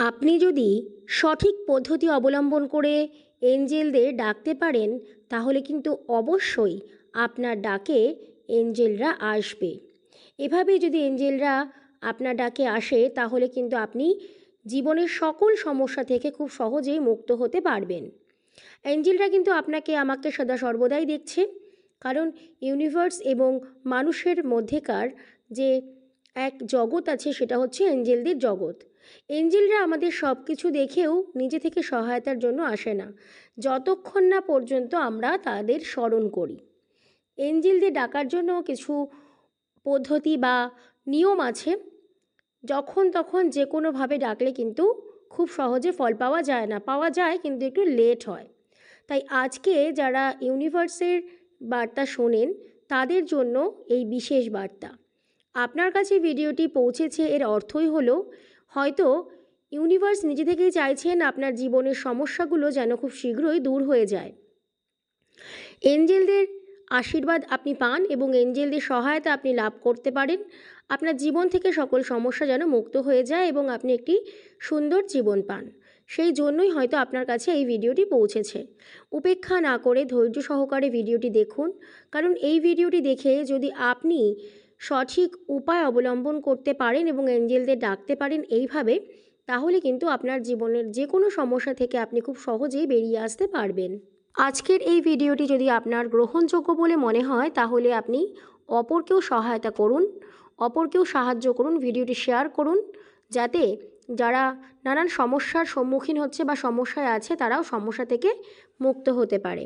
আপনি যদি সঠিক পদ্ধতি অবলম্বন করে এঞ্জেলদের ডাকতে পারেন, তাহলে কিন্তু অবশ্যই আপনার ডাকে এঞ্জেলরা আসবে। এভাবে যদি এঞ্জেলরা আপনার ডাকে আসে, তাহলে কিন্তু আপনি জীবনের সকল সমস্যা থেকে খুব সহজেই মুক্ত হতে পারবেন। এঞ্জেলরা কিন্তু আপনাকে, আমাকে সদা সর্বদাই দেখছে। কারণ ইউনিভার্স এবং মানুষের মধ্যেকার যে এক জগৎ আছে, সেটা হচ্ছে এঞ্জেলদের জগৎ। এঞ্জেলরা আমাদের সব কিছু দেখেও নিজে থেকে সহায়তার জন্য আসে না। যতক্ষণ না পর্যন্ত আমরা তাদের স্মরণ করি। এঞ্জেলদের ডাকার জন্য কিছু পদ্ধতি বা নিয়ম আছে। যখন তখন যে কোনোভাবে ডাকলে কিন্তু খুব সহজে ফল পাওয়া যায় না। পাওয়া যায় কিন্তু একটু লেট হয়। তাই আজকে যারা ইউনিভার্সের বার্তা শোনেন, তাদের জন্য এই বিশেষ বার্তা। আপনার কাছে ভিডিওটি পৌঁছেছে এর অর্থই হলো হয়তো ইউনিভার্স নিজে থেকেই চাইছেন আপনার জীবনের সমস্যাগুলো যেন খুব শীঘ্রই দূর হয়ে যায়। এঞ্জেলদের আশীর্বাদ আপনি পান এবং এঞ্জেলদের সহায়তা আপনি লাভ করতে পারেন। আপনার জীবন থেকে সকল সমস্যা যেন মুক্ত হয়ে যায় এবং আপনি একটি সুন্দর জীবন পান। সেই জন্যই হয়তো আপনার কাছে এই ভিডিওটি পৌঁছেছে। উপেক্ষা না করে ধৈর্য সহকারে ভিডিওটি দেখুন। কারণ এই ভিডিওটি দেখে যদি আপনি সঠিক উপায় অবলম্বন করতে পারেন এবং এঞ্জেলদের ডাকতে পারেন এইভাবে, তাহলে কিন্তু আপনার জীবনের যে কোনো সমস্যা থেকে আপনি খুব সহজেই বেরিয়ে আসতে পারবেন। আজকের এই ভিডিওটি যদি আপনার গ্রহণযোগ্য বলে মনে হয়, তাহলে আপনি অপরকেও সহায়তা করুন, অপরকেও সাহায্য করুন, ভিডিওটি শেয়ার করুন, যাতে যারা নানান সমস্যার সম্মুখীন হচ্ছে বা সমস্যায় আছে, তারাও সমস্যা থেকে মুক্ত হতে পারে।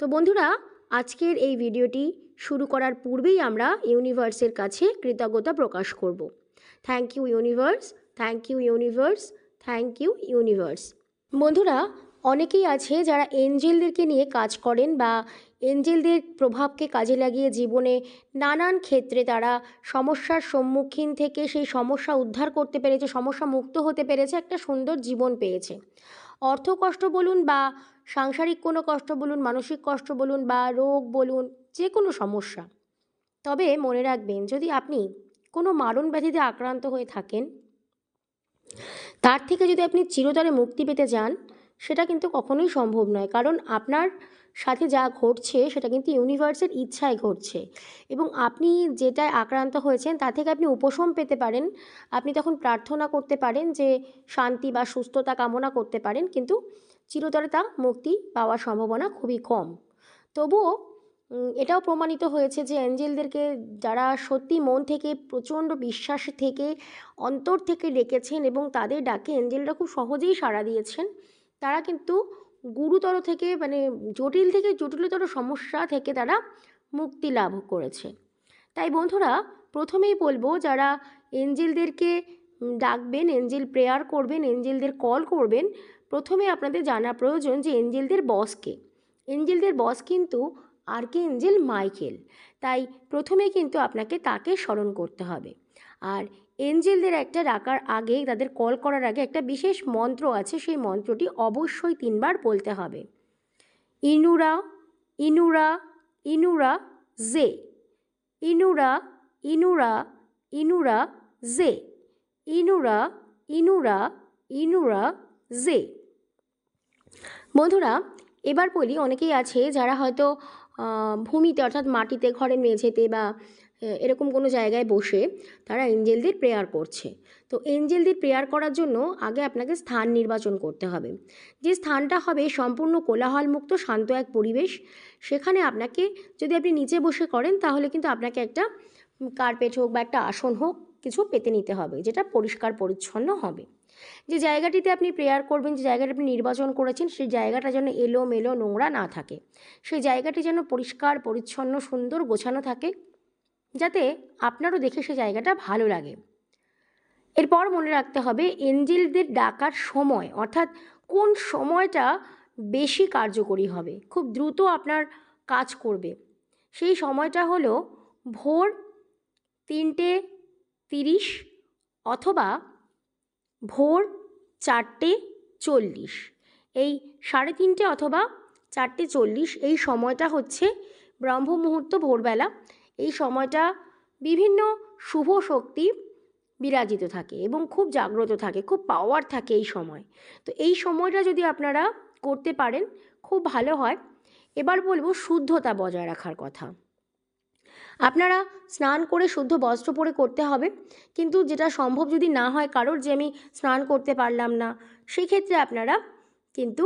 তো বন্ধুরা, আজকের এই ভিডিওটি শুরু করার পূর্বেই আমরা ইউনিভার্সের কাছে কৃতজ্ঞতা প্রকাশ করব। Thank you universe thank you universe thank you universe বন্ধুরা, অনেকেই আছে যারা এঞ্জেলদেরকে নিয়ে কাজ করেন বা এঞ্জেলদের প্রভাবকে কাজে লাগিয়ে জীবনে নানান ক্ষেত্রে তারা সমস্যার সম্মুখীন থেকে সেই সমস্যা উদ্ধার করতে পেরেছে, সমস্যা মুক্ত হতে পেরেছে, একটা সুন্দর জীবন পেয়েছে। অর্থ কষ্ট বলুন বা সাংসারিক কোনো কষ্ট বলুন, মানসিক কষ্ট বলুন বা রোগ বলুন যে কোনো সমস্যা। তবে মনে রাখবেন, যদি আপনি কোনো মারণ ব্যাধিতে আক্রান্ত হয়ে থাকেন, তার থেকে যদি আপনি চিরতরে মুক্তি পেতে যান সেটা কিন্তু কখনোই সম্ভব নয়। কারণ আপনার সাথে যা ঘটছে সেটা কিন্তু ইউনিভার্সের ইচ্ছায় ঘটছে। এবং আপনি যেটায় আক্রান্ত হয়েছেন তা থেকে আপনি উপশম পেতে পারেন। আপনি তখন প্রার্থনা করতে পারেন যে শান্তি বা সুস্থতা কামনা করতে পারেন, কিন্তু চিরতরে তা মুক্তি পাওয়ার সম্ভাবনা খুবই কম। তবুও এটাও প্রমাণিত হয়েছে যে অ্যাঞ্জেলদেরকে যারা সত্যি মন থেকে, প্রচণ্ড বিশ্বাস থেকে, অন্তর থেকে ডেকেছেন এবং তাদের ডাকে অ্যাঞ্জেলরা খুব সহজেই সাড়া দিয়েছেন। তারা কিন্তু গুরুতর থেকে মানে জটিল থেকে জটিলতর সমস্যা থেকে তারা মুক্তি লাভ করেছে। তাই বন্ধুরা, প্রথমেই বলব, যারা এঞ্জেলদেরকে ডাকবেন, এঞ্জেল প্রেয়ার করবেন, এঞ্জেলদের কল করবেন, প্রথমে আপনাদের জানা প্রয়োজন যে এঞ্জেলদের বসকে এঞ্জেলদের বস কিন্তু আর্কে এঞ্জেল মাইকেল। তাই প্রথমে কিন্তু আপনাকে তাকে স্মরণ করতে হবে। আর এঞ্জেলদের একটা ডাকার আগে তাদের কল করার আগে একটা বিশেষ মন্ত্র আছে, সেই মন্ত্রটি অবশ্যই তিনবার বলতে হবে। ইনুরা ইনুরা ইনুরা, জে। ইনুরা ইনুরা ইনুরা, জে। ইনুরা ইনুরা ইনুরা, জে। বন্ধুরা, এবার বলি, অনেকেই আছে যারা হয়তো ভূমিতে অর্থাৎ মাটিতে, ঘরের মেঝেতে বা এরকম কোনো জায়গায় বসে তারা এঞ্জেলদের প্রেয়ার করছে। তো এঞ্জেলদের প্রেয়ার করার জন্য আগে আপনাকে স্থান নির্বাচন করতে হবে। যে স্থানটা হবে সম্পূর্ণ কোলাহলমুক্ত, শান্ত এক পরিবেশ। সেখানে আপনাকে যদি আপনি নিচে বসে করেন, তাহলে কিন্তু আপনাকে একটা কার্পেট হোক বা একটা আসন হোক কিছু পেতে নিতে হবে, যেটা পরিষ্কার, পরিচ্ছন্ন হবে। যে জায়গাটিতে আপনি প্রেয়ার করবেন, যে জায়গাটা আপনি নির্বাচন করেছেন, সেই জায়গাটা যেন এলো মেলো নোংরা না থাকে। সেই জায়গাটি যেন পরিষ্কার, পরিচ্ছন্ন, সুন্দর, গোছানো থাকে। যাতে আপনারও দেখে সে জায়গাটা ভালো লাগে। এরপর মনে রাখতে হবে, এঞ্জেলদের ডাকার সময়, অর্থাৎ কোন সময়টা বেশি কার্যকরী হবে, খুব দ্রুত আপনার কাজ করবে। সেই সময়টা হলো ভোর তিনটে তিরিশ অথবা ভোর চারটে চল্লিশ। এই সাড়ে তিনটে অথবা চারটে চল্লিশ এই সময়টা হচ্ছে ব্রহ্ম মুহূর্ত ভোরবেলা। এই সময়টা বিভিন্ন শুভ শক্তি বিরাজিত থাকে এবং খুব জাগ্রত থাকে, খুব পাওয়ার থাকে এই সময়। তো এই সময়টা যদি আপনারা করতে পারেন, খুব ভালো হয়। এবার বলব শুদ্ধতা বজায় রাখার কথা। আপনারা স্নান করে শুদ্ধ বস্ত্র পরে করতে হবে, কিন্তু যেটা সম্ভব যদি না হয়, কারোর যে আমি স্নান করতে পারলাম না সেই ক্ষেত্রে আপনারা কিন্তু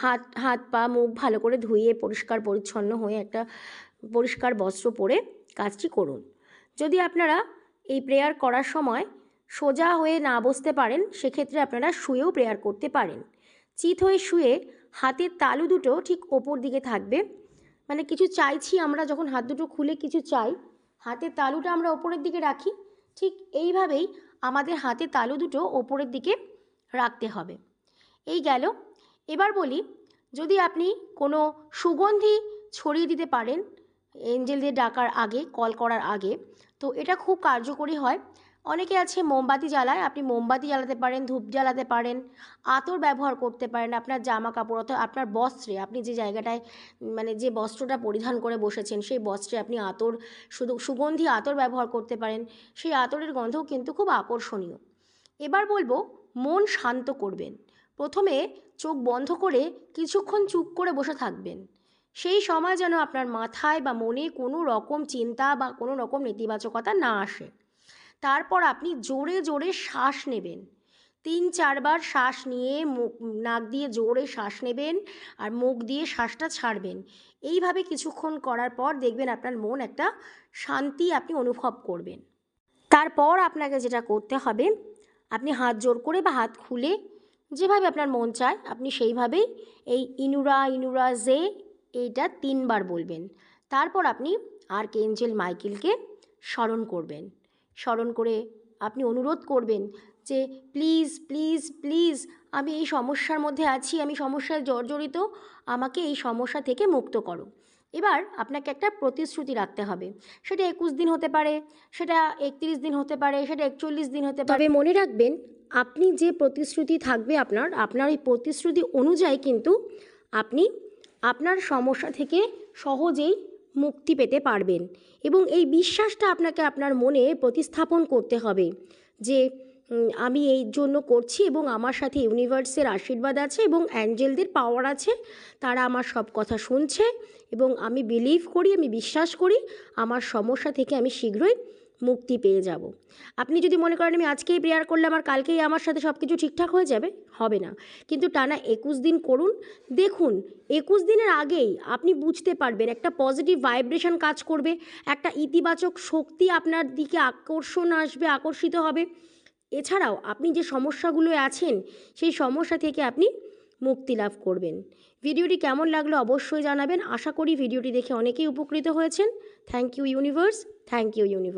হাত হাত পা মুখ ভালো করে ধুয়ে পরিষ্কার পরিচ্ছন্ন হয়ে একটা পরিষ্কার বস্ত্র পরে কাজটি করুন। যদি আপনারা এই প্রেয়ার করার সময় সোজা হয়ে না বসতে পারেন, সেক্ষেত্রে আপনারা শুয়েও প্রেয়ার করতে পারেন। চিত হয়ে শুয়ে হাতের তালু দুটো ঠিক ওপর দিকে থাকবে। মানে কিছু চাইছি আমরা যখন হাত দুটো খুলে কিছু চাই, হাতের তালুটা আমরা ওপরের দিকে রাখি, ঠিক এইভাবেই আমাদের হাতের তালু দুটো ওপরের দিকে রাখতে হবে। এই গেল এবার বলি, যদি আপনি কোনো সুগন্ধি ছড়িয়ে দিতে পারেন, এঞ্জেলদের ডাকার আগে, কল করার আগে, তো এটা খুব কার্যকরী হয়। অনেকে আছে মোমবাতি জ্বালায়, আপনি মোমবাতি জ্বালাতে পারেন, ধূপ জ্বালাতে পারেন, আতর ব্যবহার করতে পারেন, আপনার জামা কাপড় অথবা আপনার বস্ত্রে, আপনি যে জায়গাটায় মানে যে বস্ত্রটা পরিধান করে বসেছেন, সেই বস্ত্রে আপনি আতর, শুধু সুগন্ধি আতর ব্যবহার করতে পারেন, সেই আতরের গন্ধও কিন্তু খুব আকর্ষণীয়। এবার বলব, মন শান্ত করবেন। প্রথমে চোখ বন্ধ করে কিছুক্ষণ চুপ করে বসে থাকবেন। সেই সময় যেন আপনার মাথায় বা মনে কোনো রকম চিন্তা বা কোনো রকম নেতিবাচকতা না আসে। তারপর আপনি জোরে জোরে শ্বাস নেবেন। তিন চারবার শ্বাস নিয়ে মুখ, নাক দিয়ে জোরে শ্বাস নেবেন আর মুখ দিয়ে শ্বাসটা ছাড়বেন। এইভাবে কিছুক্ষণ করার পর দেখবেন আপনার মন একটা শান্তি আপনি অনুভব করবেন। তারপর আপনাকে যেটা করতে হবে, আপনি হাত জোর করে বা হাত খুলে যেভাবে আপনার মন চায়, আপনি সেইভাবেই এই ইনুরা ইনুরা জে এইটা তিনবার বলবেন। তারপর আপনি আর আর্কেঞ্জেল মাইকেলকে স্মরণ করবেন। স্মরণ করে আপনি অনুরোধ করবেন যে, প্লিজ প্লিজ প্লিজ, আমি এই সমস্যার মধ্যে আছি, আমি সমস্যায় জর্জরিত, আমাকে এই সমস্যা থেকে মুক্ত করো। এবার আপনাকে একটা প্রতিশ্রুতি রাখতে হবে। সেটা একুশ দিন হতে পারে, সেটা একত্রিশ দিন হতে পারে, সেটা একচল্লিশ দিন হতে পারে। মনে রাখবেন, আপনি যে প্রতিশ্রুতি থাকবে আপনার আপনার এই প্রতিশ্রুতি অনুযায়ী কিন্তু আপনি আপনার সমস্যা থেকে সহজেই মুক্তি পেতে পারবেন। এবং এই বিশ্বাসটা আপনাকে আপনার মনে প্রতিস্থাপন করতে হবে যে আমি এই জন্য করছি এবং আমার সাথে ইউনিভার্সের আশীর্বাদ আছে এবং অ্যাঞ্জেলদের পাওয়ার আছে। তারা আমার সব কথা শুনছে এবং আমি বিলিভ করি, আমি বিশ্বাস করি, আমার সমস্যা থেকে আমি শীঘ্রই মুক্তি পেয়ে যাব। আপনি যদি মনে করেন আমি আজকেই প্রেয়ার করলাম আমার কালকেই আমার সাথে সব কিছু ঠিকঠাক হয়ে যাবে, হবে না। কিন্তু টানা একুশ দিন করুন, দেখুন, একুশ দিনের আগেই আপনি বুঝতে পারবেন একটা পজিটিভ ভাইব্রেশন কাজ করবে, একটা ইতিবাচক শক্তি আপনার দিকে আকর্ষণ আসবে, আকর্ষিত হবে। এছাড়াও আপনি যে সমস্যাগুলো আছেন, সেই সমস্যা থেকে আপনি মুক্তি লাভ করবেন। ভিডিওটি কেমন লাগল অবশ্যই জানাবেন। আশা করি ভিডিওটি দেখে অনেকেই উপকৃত হয়েছেন। Thank you universe thank you universe